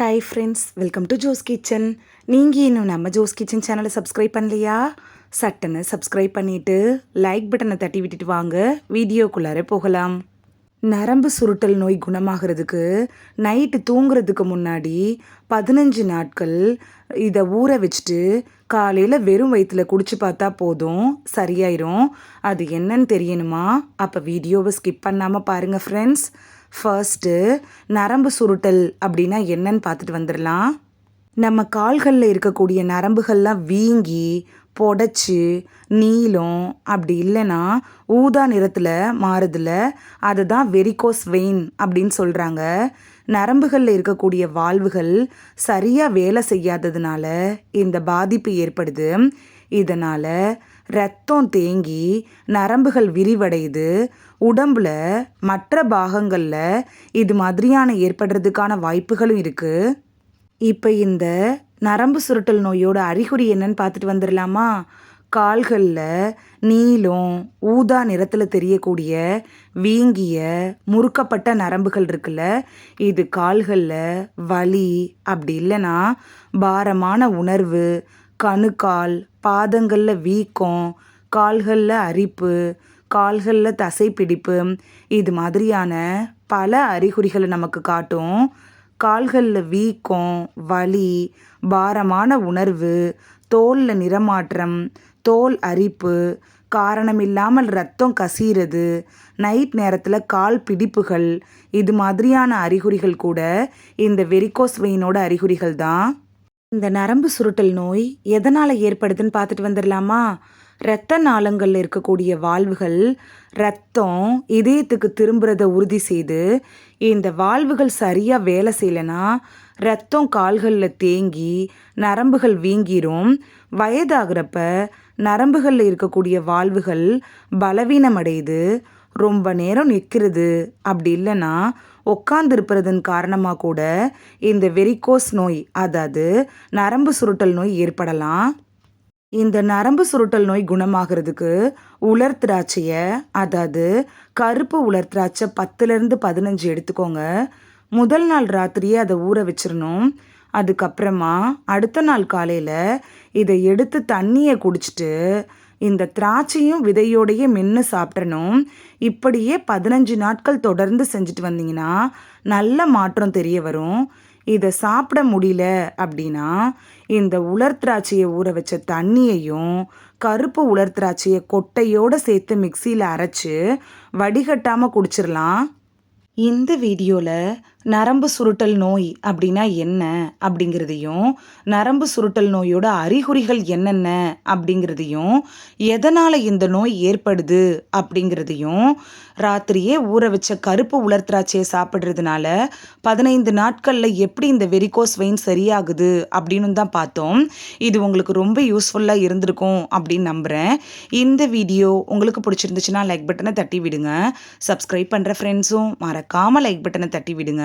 Hi friends welcome to Jo's kitchen நீங்கள் இன்னும் நம்ம ஜோஸ் கிச்சன் சேனலை சப்ஸ்கிரைப் பண்ணலையா? சட்டுன்னு சப்ஸ்கிரைப் பண்ணிவிட்டு லைக் பட்டனை தட்டி விட்டுட்டு வாங்க. வீடியோக்குள்ளார போகலாம். நரம்பு சுருட்டல் நோய் குணமாகிறதுக்கு நைட்டு தூங்குறதுக்கு முன்னாடி பதினஞ்சு நாட்கள் இதை ஊற வச்சுட்டு காலையில் வெறும் வயிற்றில் குடிச்சு பார்த்தா போதும். சரியாயிரும். அது என்னன்னு தெரியணுமா? அப்போ வீடியோவை ஸ்கிப் பண்ணாமல் பாருங்கள் ஃப்ரெண்ட்ஸ் ஃபர்ஸ்ட்டு நரம்பு சுருட்டல் அப்படின்னா என்னன்னு பார்த்துட்டு வந்துடலாம். நம்ம கால்களில் இருக்கக்கூடிய நரம்புகள்லாம் வீங்கி புடச்சி நீளம். அப்படி இல்லைன்னா ஊதா நிறத்தில் மாறுதில்ல அதுதான் வெரிகோஸ் வெயின் அப்படின்னு சொல்கிறாங்க நரம்புகளில் இருக்கக்கூடிய வாழ்வுகள் சரியாக வேலை செய்யாததுனால இந்த பாதிப்பு ஏற்படுது. இதனால் ரத்தம் தேங்கி நரம்புகள் விரிவடையுது. உடம்புல மற்ற பாகங்களில் இது மாதிரியான ஏற்படுறதுக்கான வாய்ப்புகளும் இருக்குது இப்போ இந்த நரம்பு சுருட்டல் நோயோட அறிகுறி என்னன்னு பார்த்துட்டு வந்துடலாமா கால்களில் நீலம் ஊதா நிறத்தில் தெரியக்கூடிய வீங்கிய முறுக்கப்பட்ட நரம்புகள் இருக்குல்ல இது கால்களில் வலி அப்படி இல்லைன்னா பாரமான உணர்வு கணுக்கால் பாதங்களில் வீக்கம் கால்களில் அரிப்பு கால்களில் தசைப்பிடிப்பு இது மாதிரியான பல அறிகுறிகளை நமக்கு காட்டும். கால்களில் வீக்கம் வலி பாரமான உணர்வு தோலில் நிறமாற்றம் தோல் அரிப்பு காரணமில்லாமல் ரத்தம் கசிகிறது நைட் நேரத்தில் கால் பிடிப்புகள் இது மாதிரியான அறிகுறிகள் கூட இந்த வெரிகோஸ் வெயினோட அறிகுறிகள் தான். இந்த நரம்பு சுருட்டல் நோய் எதனால் ஏற்படுதுன்னு பார்த்துட்டு வந்துடலாமா? இரத்த நாளங்களில் இருக்கக்கூடிய வால்வுகள் ரத்தம் இதயத்துக்கு திரும்புறத உறுதி செய்து இந்த வால்வுகள் சரியாக வேலை செய்யலைன்னா ரத்தம் கால்களில் தேங்கி நரம்புகள் வீங்கிரும். வயதாகிறப்ப நரம்புகளில் இருக்கக்கூடிய வால்வுகள் பலவீனமடையுது. ரொம்ப நேரம் நிற்கிறது. அப்படி இல்லைன்னா உட்காந்துருப்பதன் காரணமாக கூட இந்த வெரிகோஸ் நோய் அதாவது நரம்பு சுருட்டல் நோய் ஏற்படலாம். இந்த நரம்பு சுருட்டல் நோய் குணமாகிறதுக்கு உலர் திராட்சையை அதாவது கருப்பு உலர் திராட்சை பத்துலேருந்து பதினஞ்சு எடுத்துக்கோங்க. முதல் நாள் ராத்திரியே அதை ஊற வச்சிடணும் அதுக்கப்புறமா அடுத்த நாள் காலையில் இதை எடுத்து தண்ணியை குடிச்சிட்டு இந்த திராட்சையும் விதையோடையே மென்று சாப்பிட்றணும் இப்படியே பதினஞ்சு நாட்கள் தொடர்ந்து செஞ்சுட்டு வந்தீங்கன்னா நல்ல மாற்றம் தெரிய வரும். இதை சாப்பிட முடியல அப்படின்னா இந்த உலர் திராட்சையை ஊற வச்ச தண்ணியையும் கருப்பு உலர் திராட்சையை கொட்டையோடு சேர்த்து மிக்சியில் அரைச்சி வடிகட்டாமல் குடிச்சிடலாம் இந்த வீடியோவில் நரம்பு சுருட்டல் நோய் அப்படின்னா என்ன அப்படிங்கிறதையும் நரம்பு சுருட்டல் நோயோட அறிகுறிகள் என்னென்ன அப்படிங்கிறதையும் எதனால் இந்த நோய் ஏற்படுது அப்படிங்கிறதையும் ராத்திரியே ஊற வச்ச கருப்பு உலர் திராட்சையை சாப்பிட்றதுனால பதினைந்து நாட்களில் எப்படி இந்த வெரிகோஸ் வெயின் சரியாகுது அப்படின்னு தான் பார்த்தோம். இது உங்களுக்கு ரொம்ப யூஸ்ஃபுல்லாக இருந்திருக்கும் அப்படின்னு நம்புகிறேன் இந்த வீடியோ உங்களுக்கு பிடிச்சிருந்துச்சுன்னா லைக் பட்டனை தட்டி விடுங்க. சப்ஸ்கிரைப் பண்ணுற ஃப்ரெண்ட்ஸும் மறக்காமல் லைக் பட்டனை தட்டி விடுங்க.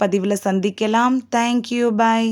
பதிவில் சந்திக்கலாம். Thank you bye